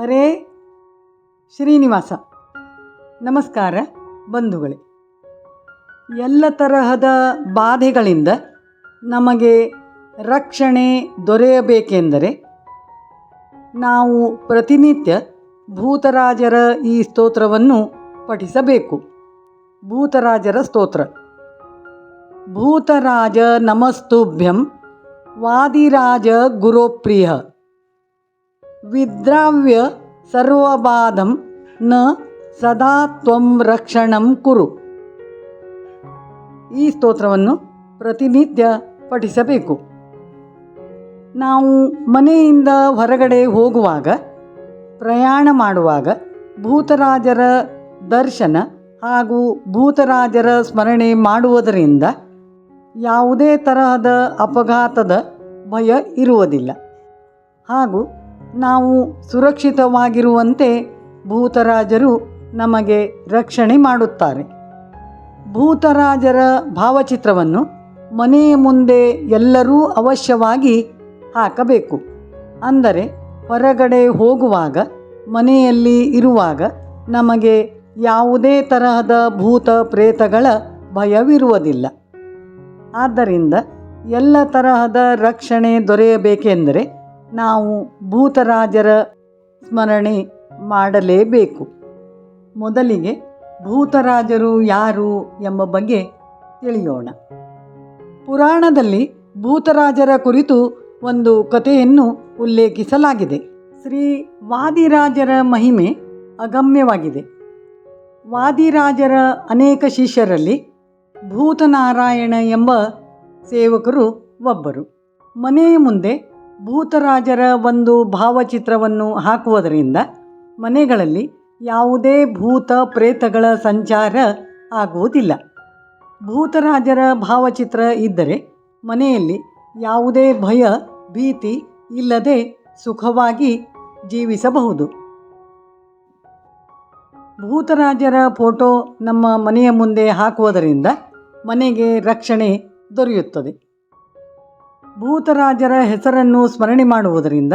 ಹರೇ ಶ್ರೀನಿವಾಸ. ನಮಸ್ಕಾರ ಬಂಧುಗಳೇ. ಎಲ್ಲ ತರಹದ ಬಾಧೆಗಳಿಂದ ನಮಗೆ ರಕ್ಷಣೆ ದೊರೆಯಬೇಕೆಂದರೆ ನಾವು ಪ್ರತಿನಿತ್ಯ ಭೂತರಾಜರ ಈ ಸ್ತೋತ್ರವನ್ನು ಪಠಿಸಬೇಕು. ಭೂತರಾಜರ ಸ್ತೋತ್ರ. ಭೂತರಾಜ ನಮಸ್ತುಭ್ಯಂ, ವಾದಿರಾಜ ಗುರೋಪ್ರಿಯ. ವಿದ್ರಾವ್ಯ ಸರ್ವಬಾಧಂ ನ ಸದಾ ತ್ವಂ ರಕ್ಷಣಂ ಕುರು. ಈ ಸ್ತೋತ್ರವನ್ನು ಪ್ರತಿನಿತ್ಯ ಪಠಿಸಬೇಕು. ನಾವು ಮನೆಯಿಂದ ಹೊರಗಡೆ ಹೋಗುವಾಗ, ಪ್ರಯಾಣ ಮಾಡುವಾಗ ಭೂತರಾಜರ ದರ್ಶನ ಹಾಗೂ ಭೂತರಾಜರ ಸ್ಮರಣೆ ಮಾಡುವುದರಿಂದ ಯಾವುದೇ ತರಹದ ಅಪಘಾತದ ಭಯ ಇರುವುದಿಲ್ಲ. ಹಾಗೂ ನಾವು ಸುರಕ್ಷಿತವಾಗಿರುವಂತೆ ಭೂತರಾಜರು ನಮಗೆ ರಕ್ಷಣೆ ಮಾಡುತ್ತಾರೆ. ಭೂತರಾಜರ ಭಾವಚಿತ್ರವನ್ನು ಮನೆಯ ಮುಂದೆ ಎಲ್ಲರೂ ಅವಶ್ಯವಾಗಿ ಹಾಕಬೇಕು. ಅಂದರೆ ಹೊರಗಡೆ ಹೋಗುವಾಗ, ಮನೆಯಲ್ಲಿ ಇರುವಾಗ ನಮಗೆ ಯಾವುದೇ ತರಹದ ಭೂತ ಪ್ರೇತಗಳ ಭಯವಿರುವುದಿಲ್ಲ. ಆದ್ದರಿಂದ ಎಲ್ಲ ತರಹದ ರಕ್ಷಣೆ ದೊರೆಯಬೇಕೆಂದರೆ ನಾವು ಭೂತರಾಜರ ಸ್ಮರಣೆ ಮಾಡಲೇಬೇಕು. ಮೊದಲಿಗೆ ಭೂತರಾಜರು ಯಾರು ಎಂಬ ಬಗ್ಗೆ ತಿಳಿಯೋಣ. ಪುರಾಣದಲ್ಲಿ ಭೂತರಾಜರ ಕುರಿತು ಒಂದು ಕಥೆಯನ್ನು ಉಲ್ಲೇಖಿಸಲಾಗಿದೆ. ಶ್ರೀ ವಾದಿರಾಜರ ಮಹಿಮೆ ಅಗಮ್ಯವಾಗಿದೆ. ವಾದಿರಾಜರ ಅನೇಕ ಶಿಷ್ಯರಲ್ಲಿ ಭೂತನಾರಾಯಣ ಎಂಬ ಸೇವಕರು ಒಬ್ಬರು. ಮನೆಯ ಮುಂದೆ ಭೂತರಾಜರ ಒಂದು ಭಾವಚಿತ್ರವನ್ನು ಹಾಕುವುದರಿಂದ ಮನೆಗಳಲ್ಲಿ ಯಾವುದೇ ಭೂತ ಪ್ರೇತಗಳ ಸಂಚಾರ ಆಗುವುದಿಲ್ಲ. ಭೂತರಾಜರ ಭಾವಚಿತ್ರ ಇದ್ದರೆ ಮನೆಯಲ್ಲಿ ಯಾವುದೇ ಭಯ, ಭೀತಿ ಇಲ್ಲದೆ ಸುಖವಾಗಿ ಜೀವಿಸಬಹುದು. ಭೂತರಾಜರ ಫೋಟೋ ನಮ್ಮ ಮನೆಯ ಮುಂದೆ ಹಾಕುವುದರಿಂದ ಮನೆಗೆ ರಕ್ಷಣೆ ದೊರೆಯುತ್ತದೆ. ಭೂತರಾಜರ ಹೆಸರನ್ನು ಸ್ಮರಣೆ ಮಾಡುವುದರಿಂದ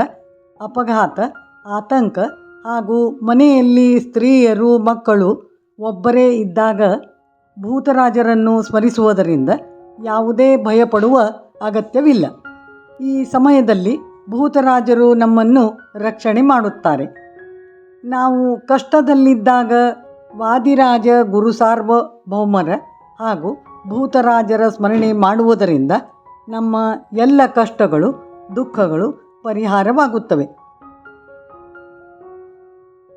ಅಪಘಾತ, ಆತಂಕ ಹಾಗೂ ಮನೆಯಲ್ಲಿ ಸ್ತ್ರೀಯರು, ಮಕ್ಕಳು ಒಬ್ಬರೇ ಇದ್ದಾಗ ಭೂತರಾಜರನ್ನು ಸ್ಮರಿಸುವುದರಿಂದ ಯಾವುದೇ ಭಯಪಡುವ ಅಗತ್ಯವಿಲ್ಲ. ಈ ಸಮಯದಲ್ಲಿ ಭೂತರಾಜರು ನಮ್ಮನ್ನು ರಕ್ಷಣೆ ಮಾಡುತ್ತಾರೆ. ನಾವು ಕಷ್ಟದಲ್ಲಿದ್ದಾಗ ವಾದಿರಾಜ ಗುರು ಸಾರ್ವಭೌಮರ ಹಾಗೂ ಭೂತರಾಜರ ಸ್ಮರಣೆ ಮಾಡುವುದರಿಂದ ನಮ್ಮ ಎಲ್ಲ ಕಷ್ಟಗಳು, ದುಃಖಗಳು ಪರಿಹಾರವಾಗುತ್ತವೆ.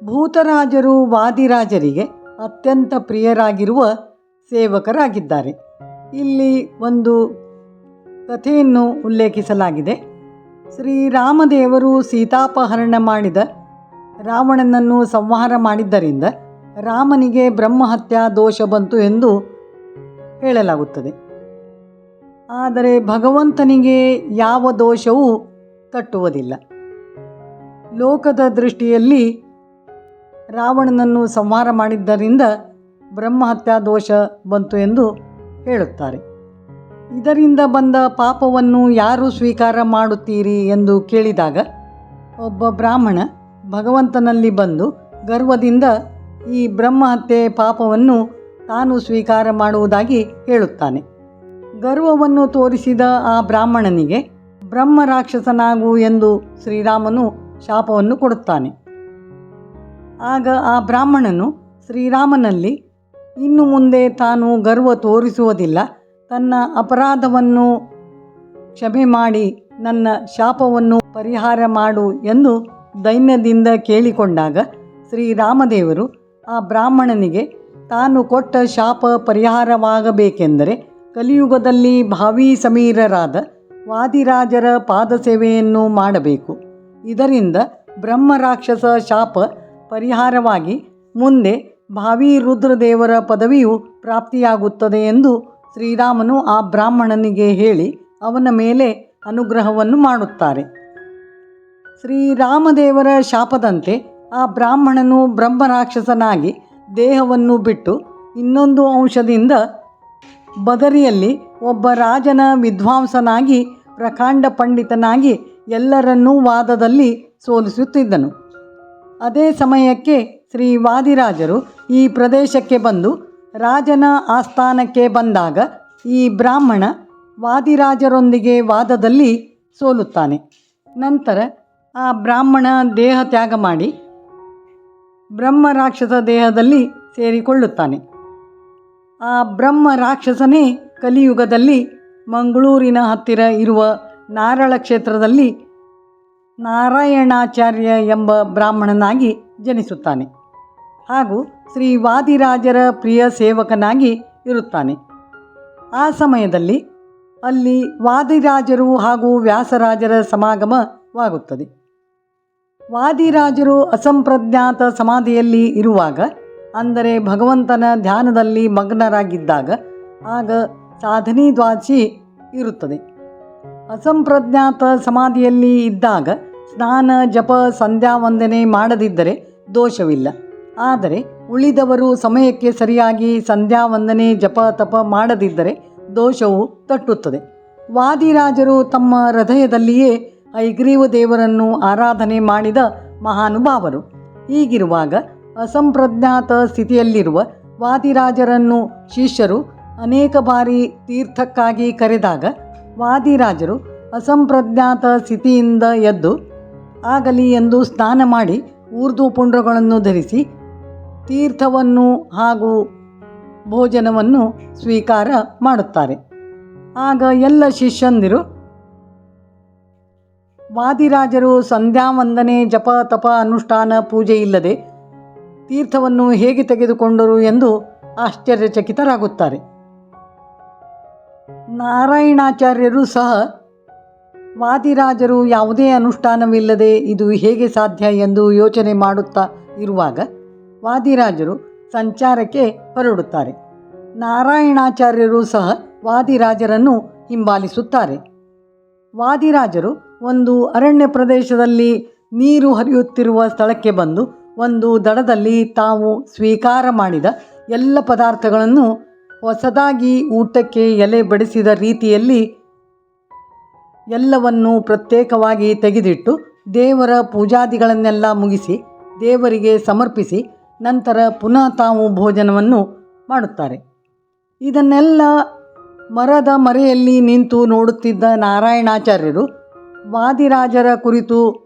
ಭೂತರಾಜರು, ವಾದಿರಾಜರಿಗೆ ಅತ್ಯಂತ ಪ್ರಿಯರಾಗಿರುವ ಸೇವಕರಾಗಿದ್ದಾರೆ. ಇಲ್ಲಿ ಒಂದು ಕಥೆಯನ್ನು ಉಲ್ಲೇಖಿಸಲಾಗಿದೆ. ಶ್ರೀರಾಮದೇವರು ಸೀತಾಪಹರಣ ಮಾಡಿದ ರಾವಣನನ್ನು ಸಂಹಾರ ಮಾಡಿದ್ದರಿಂದ ರಾಮನಿಗೆ ಬ್ರಹ್ಮಹತ್ಯಾ ದೋಷ ಬಂತು ಎಂದು ಹೇಳಲಾಗುತ್ತದೆ. ಆದರೆ ಭಗವಂತನಿಗೆ ಯಾವ ದೋಷವೂ ತಟ್ಟುವುದಿಲ್ಲ. ಲೋಕದ ದೃಷ್ಟಿಯಲ್ಲಿ ರಾವಣನನ್ನು ಸಂಹಾರ ಮಾಡಿದ್ದರಿಂದ ಬ್ರಹ್ಮಹತ್ಯಾ ದೋಷ ಬಂತು ಎಂದು ಹೇಳುತ್ತಾರೆ. ಇದರಿಂದ ಬಂದ ಪಾಪವನ್ನು ಯಾರು ಸ್ವೀಕಾರ ಮಾಡುತ್ತೀರಿ ಎಂದು ಕೇಳಿದಾಗ ಒಬ್ಬ ಬ್ರಾಹ್ಮಣ ಭಗವಂತನಲ್ಲಿ ಬಂದು ಗರ್ವದಿಂದ ಈ ಬ್ರಹ್ಮಹತ್ಯೆ ಪಾಪವನ್ನು ತಾನು ಸ್ವೀಕಾರ ಮಾಡುವುದಾಗಿ ಹೇಳುತ್ತಾನೆ. ಗರ್ವವನ್ನು ತೋರಿಸಿದ ಆ ಬ್ರಾಹ್ಮಣನಿಗೆ ಬ್ರಹ್ಮ ರಾಕ್ಷಸನಾಗು ಎಂದು ಶ್ರೀರಾಮನು ಶಾಪವನ್ನು ಕೊಡುತ್ತಾನೆ. ಆಗ ಆ ಬ್ರಾಹ್ಮಣನು ಶ್ರೀರಾಮನಲ್ಲಿ, ಇನ್ನು ಮುಂದೆ ತಾನು ಗರ್ವ ತೋರಿಸುವುದಿಲ್ಲ. ತನ್ನ ಅಪರಾಧವನ್ನು ಕ್ಷಮೆ ಮಾಡಿ ನನ್ನ ಶಾಪವನ್ನು ಪರಿಹಾರ ಮಾಡು ಎಂದು ದೈನ್ಯದಿಂದ ಕೇಳಿಕೊಂಡಾಗ ಶ್ರೀರಾಮದೇವರು ಆ ಬ್ರಾಹ್ಮಣನಿಗೆ, ತಾನು ಕೊಟ್ಟ ಶಾಪ ಪರಿಹಾರವಾಗಬೇಕೆಂದರೆ ಕಲಿಯುಗದಲ್ಲಿ ಭಾವಿ ಸಮೀರರಾದ ವಾದಿರಾಜರ ಪಾದಸೇವೆಯನ್ನು ಮಾಡಬೇಕು. ಇದರಿಂದ ಬ್ರಹ್ಮ ರಾಕ್ಷಸ ಶಾಪ ಪರಿಹಾರವಾಗಿ ಮುಂದೆ ಭಾವಿ ರುದ್ರದೇವರ ಪದವಿಯು ಪ್ರಾಪ್ತಿಯಾಗುತ್ತದೆ ಎಂದು ಶ್ರೀರಾಮನು ಆ ಬ್ರಾಹ್ಮಣನಿಗೆ ಹೇಳಿ ಅವನ ಮೇಲೆ ಅನುಗ್ರಹವನ್ನು ಮಾಡುತ್ತಾರೆ. ಶ್ರೀರಾಮದೇವರ ಶಾಪದಂತೆ ಆ ಬ್ರಾಹ್ಮಣನು ಬ್ರಹ್ಮರಾಕ್ಷಸನಾಗಿ ದೇಹವನ್ನು ಬಿಟ್ಟು ಇನ್ನೊಂದು ಅಂಶದಿಂದ ಬದರಿಯಲ್ಲಿ ಒಬ್ಬ ರಾಜನ ವಿದ್ವಾಂಸನಾಗಿ ಪ್ರಕಾಂಡ ಪಂಡಿತನಾಗಿ ಎಲ್ಲರನ್ನೂ ವಾದದಲ್ಲಿ ಸೋಲಿಸುತ್ತಿದ್ದನು. ಅದೇ ಸಮಯಕ್ಕೆ ಶ್ರೀ ವಾದಿರಾಜರು ಈ ಪ್ರದೇಶಕ್ಕೆ ಬಂದು ರಾಜನ ಆಸ್ಥಾನಕ್ಕೆ ಬಂದಾಗ ಈ ಬ್ರಾಹ್ಮಣ ವಾದಿರಾಜರೊಂದಿಗೆ ವಾದದಲ್ಲಿ ಸೋಲುತ್ತಾನೆ. ನಂತರ ಆ ಬ್ರಾಹ್ಮಣ ದೇಹ ತ್ಯಾಗ ಮಾಡಿ ಬ್ರಹ್ಮರಾಕ್ಷಸ ದೇಹದಲ್ಲಿ ಸೇರಿಕೊಳ್ಳುತ್ತಾನೆ. ಆ ಬ್ರಹ್ಮ ರಾಕ್ಷಸನೇ ಕಲಿಯುಗದಲ್ಲಿ ಮಂಗಳೂರಿನ ಹತ್ತಿರ ಇರುವ ನಾರಳ ಕ್ಷೇತ್ರದಲ್ಲಿ ನಾರಾಯಣಾಚಾರ್ಯ ಎಂಬ ಬ್ರಾಹ್ಮಣನಾಗಿ ಜನಿಸುತ್ತಾನೆ. ಹಾಗೂ ಶ್ರೀ ವಾದಿರಾಜರ ಪ್ರಿಯ ಸೇವಕನಾಗಿ ಇರುತ್ತಾನೆ. ಆ ಸಮಯದಲ್ಲಿ ಅಲ್ಲಿ ವಾದಿರಾಜರು ಹಾಗೂ ವ್ಯಾಸರಾಜರ ಸಮಾಗಮವಾಗುತ್ತದೆ. ವಾದಿರಾಜರು ಅಸಂಪ್ರಜ್ಞಾತ ಸಮಾಧಿಯಲ್ಲಿ ಇರುವಾಗ ಅಂದರೆ ಭಗವಂತನ ಧ್ಯಾನದಲ್ಲಿ ಮಗ್ನರಾಗಿದ್ದಾಗ ಆಗ ಸಾಧನಿ ದ್ವಾಚಿ ಇರುತ್ತದೆ. ಅಸಂಪ್ರಜ್ಞಾತ ಸಮಾಧಿಯಲ್ಲಿ ಇದ್ದಾಗ ಸ್ನಾನ, ಜಪ, ಸಂಧ್ಯಾ ವಂದನೆ ಮಾಡದಿದ್ದರೆ ದೋಷವಿಲ್ಲ. ಆದರೆ ಉಳಿದವರು ಸಮಯಕ್ಕೆ ಸರಿಯಾಗಿ ಸಂಧ್ಯಾ ವಂದನೆ, ಜಪ, ತಪ ಮಾಡದಿದ್ದರೆ ದೋಷವು ತಟ್ಟುತ್ತದೆ. ವಾದಿರಾಜರು ತಮ್ಮ ಹೃದಯದಲ್ಲಿಯೇ ಐಗ್ರೀವ ದೇವರನ್ನು ಆರಾಧನೆ ಮಾಡಿದ ಮಹಾನುಭಾವರು. ಹೀಗಿರುವಾಗ ಅಸಂಪ್ರಜ್ಞಾತ ಸ್ಥಿತಿಯಲ್ಲಿರುವ ವಾದಿರಾಜರನ್ನು ಶಿಷ್ಯರು ಅನೇಕ ಬಾರಿ ತೀರ್ಥಕ್ಕಾಗಿ ಕರೆದಾಗ ವಾದಿರಾಜರು ಅಸಂಪ್ರಜ್ಞಾತ ಸ್ಥಿತಿಯಿಂದ ಎದ್ದು ಆಗಲಿ ಎಂದು ಸ್ನಾನ ಮಾಡಿ ಊರ್ದು ಪುಂಡ್ರಗಳನ್ನು ಧರಿಸಿ ತೀರ್ಥವನ್ನು ಹಾಗೂ ಭೋಜನವನ್ನು ಸ್ವೀಕಾರ ಮಾಡುತ್ತಾರೆ. ಆಗ ಎಲ್ಲ ಶಿಷ್ಯಂದಿರು ವಾದಿರಾಜರು ಸಂಧ್ಯಾ ವಂದನೆ ಜಪ ತಪ ಅನುಷ್ಠಾನ ಪೂಜೆ ಇಲ್ಲದೆ ತೀರ್ಥವನ್ನು ಹೇಗೆ ತೆಗೆದುಕೊಂಡರು ಎಂದು ಆಶ್ಚರ್ಯಚಕಿತರಾಗುತ್ತಾರೆ. ನಾರಾಯಣಾಚಾರ್ಯರು ಸಹ, ವಾದಿರಾಜರು ಯಾವುದೇ ಅನುಷ್ಠಾನವಿಲ್ಲದೆ ಇದು ಹೇಗೆ ಸಾಧ್ಯ ಎಂದು ಯೋಚನೆ ಮಾಡುತ್ತಾ ಇರುವಾಗ ವಾದಿರಾಜರು ಸಂಚಾರಕ್ಕೆ ಹೊರಡುತ್ತಾರೆ. ನಾರಾಯಣಾಚಾರ್ಯರು ಸಹ ವಾದಿರಾಜರನ್ನು ಹಿಂಬಾಲಿಸುತ್ತಾರೆ. ವಾದಿರಾಜರು ಒಂದು ಅರಣ್ಯ ಪ್ರದೇಶದಲ್ಲಿ ನೀರು ಹರಿಯುತ್ತಿರುವ ಸ್ಥಳಕ್ಕೆ ಬಂದು ಒಂದು ದಡದಲ್ಲಿ ತಾವು ಸ್ವೀಕಾರ ಮಾಡಿದ ಎಲ್ಲ ಪದಾರ್ಥಗಳನ್ನು ಹೊಸದಾಗಿ ಊಟಕ್ಕೆ ಎಲೆ ಬಡಿಸಿದ ರೀತಿಯಲ್ಲಿ ಎಲ್ಲವನ್ನು ಪ್ರತ್ಯೇಕವಾಗಿ ತೆಗೆದಿಟ್ಟು ದೇವರ ಪೂಜಾದಿಗಳನ್ನೆಲ್ಲ ಮುಗಿಸಿ ದೇವರಿಗೆ ಸಮರ್ಪಿಸಿ ನಂತರ ಪುನಃ ತಾವು ಭೋಜನವನ್ನು ಮಾಡುತ್ತಾರೆ. ಇದನ್ನೆಲ್ಲ ಮರದ ಮರೆಯಲ್ಲಿ ನಿಂತು ನೋಡುತ್ತಿದ್ದ ನಾರಾಯಣಾಚಾರ್ಯರು ವಾದಿರಾಜರ ಕುರಿತು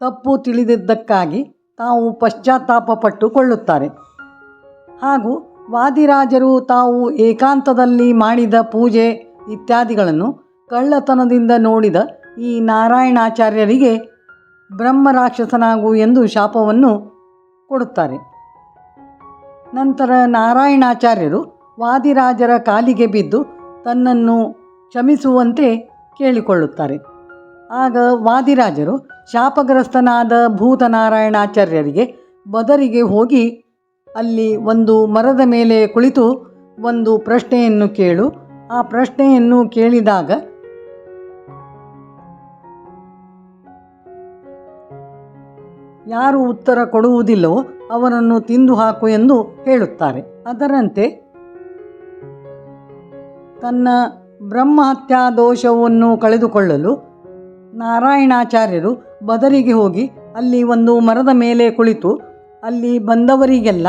ತಪ್ಪು ತಿಳಿದಿದ್ದಕ್ಕಾಗಿ ತಾವು ಪಶ್ಚಾತ್ತಾಪ ಪಟ್ಟುಕೊಳ್ಳುತ್ತಾರೆ ಹಾಗೂ ವಾದಿರಾಜರು ತಾವು ಏಕಾಂತದಲ್ಲಿ ಮಾಡಿದ ಪೂಜೆ ಇತ್ಯಾದಿಗಳನ್ನು ಕಳ್ಳತನದಿಂದ ನೋಡಿದ ಈ ನಾರಾಯಣಾಚಾರ್ಯರಿಗೆ ಬ್ರಹ್ಮ ರಾಕ್ಷಸನಾಗು ಎಂದು ಶಾಪವನ್ನು ಕೊಡುತ್ತಾರೆ. ನಂತರ ನಾರಾಯಣಾಚಾರ್ಯರು ವಾದಿರಾಜರ ಕಾಲಿಗೆ ಬಿದ್ದು ತನ್ನನ್ನು ಕ್ಷಮಿಸುವಂತೆ ಕೇಳಿಕೊಳ್ಳುತ್ತಾರೆ. ಆಗ ವಾದಿರಾಜರು ಶಾಪಗ್ರಸ್ತನಾದ ಭೂತನಾರಾಯಣಾಚಾರ್ಯರಿಗೆ ಬದರಿಗೆ ಹೋಗಿ ಅಲ್ಲಿ ಒಂದು ಮರದ ಮೇಲೆ ಕುಳಿತು ಒಂದು ಪ್ರಶ್ನೆಯನ್ನು ಕೇಳು. ಆ ಪ್ರಶ್ನೆಯನ್ನು ಕೇಳಿದಾಗ, ಯಾರು ಉತ್ತರ ಕೊಡುವುದಿಲ್ಲವೋ ಅವರನ್ನು ತಿಂದು ಹಾಕು ಎಂದು ಹೇಳುತ್ತಾರೆ. ಅದರಂತೆ, ತನ್ನ ಬ್ರಹ್ಮಹತ್ಯಾ ದೋಷವನ್ನು ಕಳೆದುಕೊಳ್ಳಲು ನಾರಾಯಣಾಚಾರ್ಯರು ಬದರಿಗೆ ಹೋಗಿ ಅಲ್ಲಿ ಒಂದು ಮರದ ಮೇಲೆ ಕುಳಿತು ಅಲ್ಲಿ ಬಂದವರಿಗೆಲ್ಲ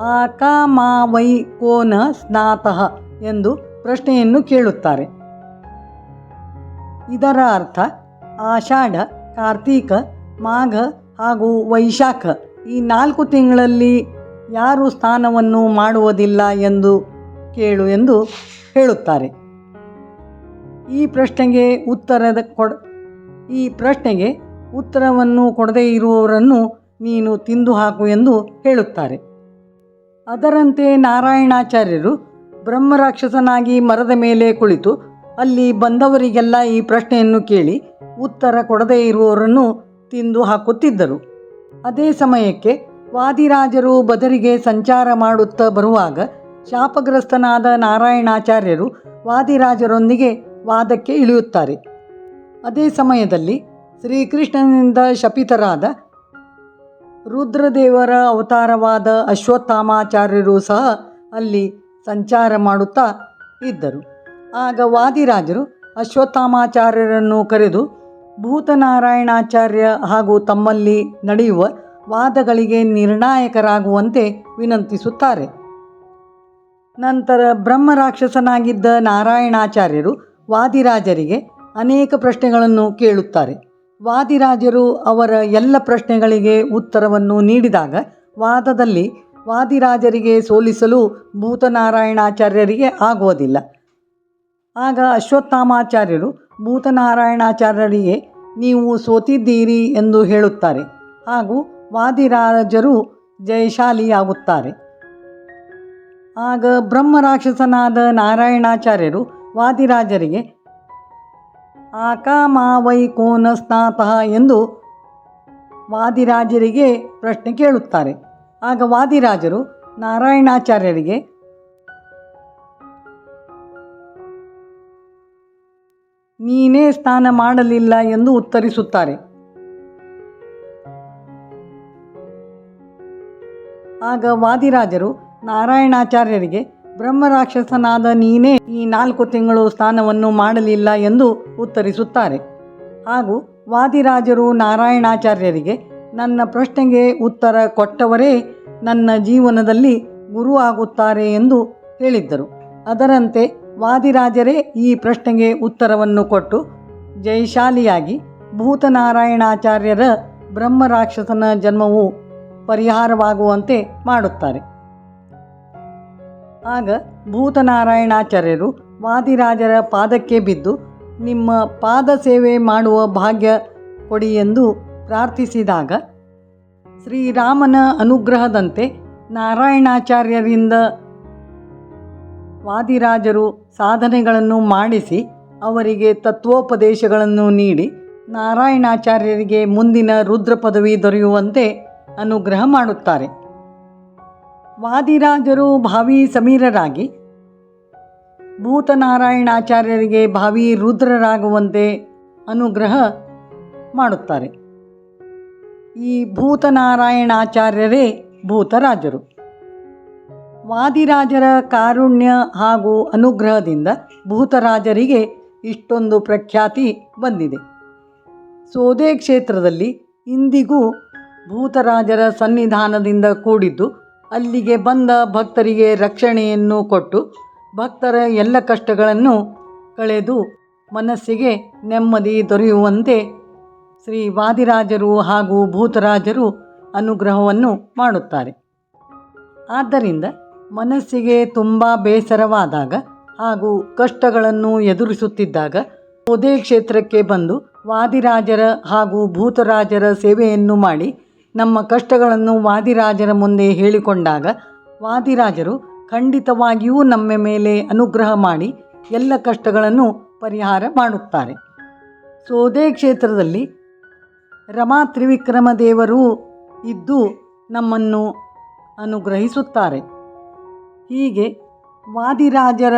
ಆಕಾಮಾವೈ ಕೋನ ಸ್ನಾತಃ ಎಂದು ಪ್ರಶ್ನೆಯನ್ನು ಕೇಳುತ್ತಾರೆ. ಇದರ ಅರ್ಥ, ಆಷಾಢ, ಕಾರ್ತೀಕ, ಮಾಘ ಹಾಗೂ ವೈಶಾಖ ಈ ನಾಲ್ಕು ತಿಂಗಳಲ್ಲಿ ಯಾರು ಸ್ನಾನವನ್ನು ಮಾಡುವುದಿಲ್ಲ ಎಂದು ಕೇಳು ಎಂದು ಹೇಳುತ್ತಾರೆ. ಈ ಪ್ರಶ್ನೆಗೆ ಉತ್ತರದ ಕೊಡ ಈ ಪ್ರಶ್ನೆಗೆ ಉತ್ತರವನ್ನು ಕೊಡದೇ ಇರುವವರನ್ನು ನೀನು ತಿಂದು ಹಾಕು ಎಂದು ಹೇಳುತ್ತಾರೆ. ಅದರಂತೆ ನಾರಾಯಣಾಚಾರ್ಯರು ಬ್ರಹ್ಮರಾಕ್ಷಸನಾಗಿ ಮರದ ಮೇಲೆ ಕುಳಿತು ಅಲ್ಲಿ ಬಂದವರಿಗೆಲ್ಲ ಈ ಪ್ರಶ್ನೆಯನ್ನು ಕೇಳಿ ಉತ್ತರ ಕೊಡದೇ ಇರುವವರನ್ನು ತಿಂದು ಹಾಕುತ್ತಿದ್ದರು. ಅದೇ ಸಮಯಕ್ಕೆ ವಾದಿರಾಜರು ಬದರಿಗೆ ಸಂಚಾರ ಮಾಡುತ್ತಾ ಬರುವಾಗ ಶಾಪಗ್ರಸ್ತನಾದ ನಾರಾಯಣಾಚಾರ್ಯರು ವಾದಿರಾಜರೊಂದಿಗೆ ವಾದಕ್ಕೆ ಇಳಿಯುತ್ತಾರೆ. ಅದೇ ಸಮಯದಲ್ಲಿ ಶ್ರೀಕೃಷ್ಣನಿಂದ ಶಪಿತರಾದ ರುದ್ರದೇವರ ಅವತಾರವಾದ ಅಶ್ವತ್ಥಾಮಾಚಾರ್ಯರು ಸಹ ಅಲ್ಲಿ ಸಂಚಾರ ಮಾಡುತ್ತಾ ಇದ್ದರು. ಆಗ ವಾದಿರಾಜರು ಅಶ್ವತ್ಥಾಮಾಚಾರ್ಯರನ್ನು ಕರೆದು ಭೂತನಾರಾಯಣಾಚಾರ್ಯ ಹಾಗೂ ತಮ್ಮಲ್ಲಿ ನಡೆಯುವ ವಾದಗಳಿಗೆ ನಿರ್ಣಾಯಕರಾಗುವಂತೆ ವಿನಂತಿಸುತ್ತಾರೆ. ನಂತರ ಬ್ರಹ್ಮರಾಕ್ಷಸನಾಗಿದ್ದ ನಾರಾಯಣಾಚಾರ್ಯರು ವಾದಿರಾಜರಿಗೆ ಅನೇಕ ಪ್ರಶ್ನೆಗಳನ್ನು ಕೇಳುತ್ತಾರೆ. ವಾದಿರಾಜರು ಅವರ ಎಲ್ಲ ಪ್ರಶ್ನೆಗಳಿಗೆ ಉತ್ತರವನ್ನು ನೀಡಿದಾಗ ವಾದದಲ್ಲಿ ವಾದಿರಾಜರಿಗೆ ಸೋಲಿಸಲು ಭೂತನಾರಾಯಣಾಚಾರ್ಯರಿಗೆ ಆಗುವುದಿಲ್ಲ. ಆಗ ಅಶ್ವತ್ಥಾಮಾಚಾರ್ಯರು ಭೂತನಾರಾಯಣಾಚಾರ್ಯರಿಗೆ ನೀವು ಸೋತಿದ್ದೀರಿ ಎಂದು ಹೇಳುತ್ತಾರೆ. ಹಾಗೂ ವಾದಿರಾಜರು ಜಯಶಾಲಿಯಾಗುತ್ತಾರೆ. ಆಗ ಬ್ರಹ್ಮರಾಕ್ಷಸನಾದ ನಾರಾಯಣಾಚಾರ್ಯರು ವಾದಿರಾಜರಿಗೆ ಆಕಾಮಾವೈ ಕೋನ ಸ್ನಾತಃ ಎಂದು ವಾದಿರಾಜರಿಗೆ ಪ್ರಶ್ನೆ ಕೇಳುತ್ತಾರೆ. ಆಗ ವಾದಿರಾಜರು ನಾರಾಯಣಾಚಾರ್ಯರಿಗೆ, ನೀನೇ ಸ್ನಾನ ಮಾಡಲಿಲ್ಲ ಎಂದು ಉತ್ತರಿಸುತ್ತಾರೆ. ಆಗ ವಾದಿರಾಜರು ನಾರಾಯಣಾಚಾರ್ಯರಿಗೆ ಬ್ರಹ್ಮರಾಕ್ಷಸನಾದ ನೀನೇ ಈ ನಾಲ್ಕು ತಿಂಗಳು ಸ್ನಾನವನ್ನು ಮಾಡಲಿಲ್ಲ ಎಂದು ಉತ್ತರಿಸುತ್ತಾರೆ. ಹಾಗೂ ವಾದಿರಾಜರು ನಾರಾಯಣಾಚಾರ್ಯರಿಗೆ ನನ್ನ ಪ್ರಶ್ನೆಗೆ ಉತ್ತರ ಕೊಟ್ಟವರೇ ನನ್ನ ಜೀವನದಲ್ಲಿ ಗುರು ಆಗುತ್ತಾರೆ ಎಂದು ಹೇಳಿದ್ದರು. ಅದರಂತೆ ವಾದಿರಾಜರೇ ಈ ಪ್ರಶ್ನೆಗೆ ಉತ್ತರವನ್ನು ಕೊಟ್ಟು ಜಯಶಾಲಿಯಾಗಿ ಭೂತನಾರಾಯಣಾಚಾರ್ಯರ ಬ್ರಹ್ಮರಾಕ್ಷಸನ ಜನ್ಮವು ಪರಿಹಾರವಾಗುವಂತೆ ಮಾಡುತ್ತಾರೆ. ಆಗ ಭೂತನಾರಾಯಣಾಚಾರ್ಯರು ವಾದಿರಾಜರ ಪಾದಕ್ಕೆ ಬಿದ್ದು, ನಿಮ್ಮ ಪಾದ ಸೇವೆ ಮಾಡುವ ಭಾಗ್ಯ ಕೊಡಿ ಎಂದು ಪ್ರಾರ್ಥಿಸಿದಾಗ, ಶ್ರೀರಾಮನ ಅನುಗ್ರಹದಂತೆ ನಾರಾಯಣಾಚಾರ್ಯರಿಂದ ವಾದಿರಾಜರು ಸಾಧನೆಗಳನ್ನು ಮಾಡಿಸಿ, ಅವರಿಗೆ ತತ್ವೋಪದೇಶಗಳನ್ನು ನೀಡಿ, ನಾರಾಯಣಾಚಾರ್ಯರಿಗೆ ಮುಂದಿನ ರುದ್ರ ಪದವಿ ದೊರೆಯುವಂತೆ ಅನುಗ್ರಹ ಮಾಡುತ್ತಾರೆ. ವಾದಿರಾಜರು ಭಾವಿ ಸಮೀರರಾಗಿ, ಭೂತನಾರಾಯಣಾಚಾರ್ಯರಿಗೆ ಭಾವಿ ರುದ್ರರಾಗುವಂತೆ ಅನುಗ್ರಹ ಮಾಡುತ್ತಾರೆ. ಈ ಭೂತನಾರಾಯಣಾಚಾರ್ಯರೇ ಭೂತರಾಜರು. ವಾದಿರಾಜರ ಕಾರುಣ್ಯ ಹಾಗೂ ಅನುಗ್ರಹದಿಂದ ಭೂತರಾಜರಿಗೆ ಇಷ್ಟೊಂದು ಪ್ರಖ್ಯಾತಿ ಬಂದಿದೆ. ಸೋದೆ ಕ್ಷೇತ್ರದಲ್ಲಿ ಇಂದಿಗೂ ಭೂತರಾಜರ ಸನ್ನಿಧಾನದಿಂದ ಕೂಡಿದ್ದು ಅಲ್ಲಿಗೆ ಬಂದ ಭಕ್ತರಿಗೆ ರಕ್ಷಣೆಯನ್ನು ಕೊಟ್ಟು ಭಕ್ತರ ಎಲ್ಲ ಕಷ್ಟಗಳನ್ನು ಕಳೆದು ಮನಸ್ಸಿಗೆ ನೆಮ್ಮದಿ ದೊರೆಯುವಂತೆ ಶ್ರೀ ವಾದಿರಾಜರು ಹಾಗೂ ಭೂತರಾಜರು ಅನುಗ್ರಹವನ್ನು ಮಾಡುತ್ತಾರೆ. ಆದ್ದರಿಂದ ಮನಸ್ಸಿಗೆ ತುಂಬ ಬೇಸರವಾದಾಗ ಹಾಗೂ ಕಷ್ಟಗಳನ್ನು ಎದುರಿಸುತ್ತಿದ್ದಾಗ ಓದೇ ಕ್ಷೇತ್ರಕ್ಕೆ ಬಂದು ವಾದಿರಾಜರ ಹಾಗೂ ಭೂತರಾಜರ ಸೇವೆಯನ್ನು ಮಾಡಿ ನಮ್ಮ ಕಷ್ಟಗಳನ್ನು ವಾದಿರಾಜರ ಮುಂದೆ ಹೇಳಿಕೊಂಡಾಗ ವಾದಿರಾಜರು ಖಂಡಿತವಾಗಿಯೂ ನಮ್ಮ ಮೇಲೆ ಅನುಗ್ರಹ ಮಾಡಿ ಎಲ್ಲ ಕಷ್ಟಗಳನ್ನು ಪರಿಹಾರ ಮಾಡುತ್ತಾರೆ. ಸೋದೆ ಕ್ಷೇತ್ರದಲ್ಲಿ ರಮಾ ತ್ರಿವಿಕ್ರಮ ದೇವರು ಇದ್ದು ನಮ್ಮನ್ನು ಅನುಗ್ರಹಿಸುತ್ತಾರೆ. ಹೀಗೆ ವಾದಿರಾಜರ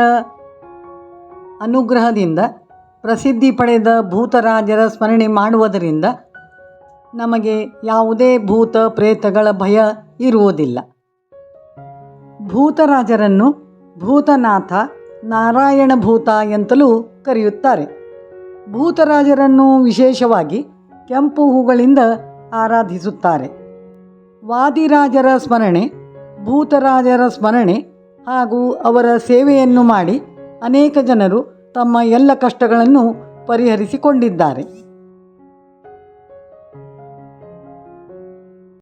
ಅನುಗ್ರಹದಿಂದ ಪ್ರಸಿದ್ಧಿ ಪಡೆದ ಭೂತರಾಜರ ಸ್ಮರಣೆ ಮಾಡುವುದರಿಂದ ನಮಗೆ ಯಾವುದೇ ಭೂತ, ಪ್ರೇತಗಳ ಭಯ ಇರುವುದಿಲ್ಲ. ಭೂತರಾಜರನ್ನು ಭೂತನಾಥ, ನಾರಾಯಣ ಭೂತ ಎಂತಲೂ ಕರೆಯುತ್ತಾರೆ. ಭೂತರಾಜರನ್ನು ವಿಶೇಷವಾಗಿ ಕೆಂಪು ಹೂಗಳಿಂದ ಆರಾಧಿಸುತ್ತಾರೆ. ವಾದಿರಾಜರ ಸ್ಮರಣೆ, ಭೂತರಾಜರ ಸ್ಮರಣೆ ಹಾಗೂ ಅವರ ಸೇವೆಯನ್ನು ಮಾಡಿ ಅನೇಕ ಜನರು ತಮ್ಮ ಎಲ್ಲ ಕಷ್ಟಗಳನ್ನು ಪರಿಹರಿಸಿಕೊಂಡಿದ್ದಾರೆ.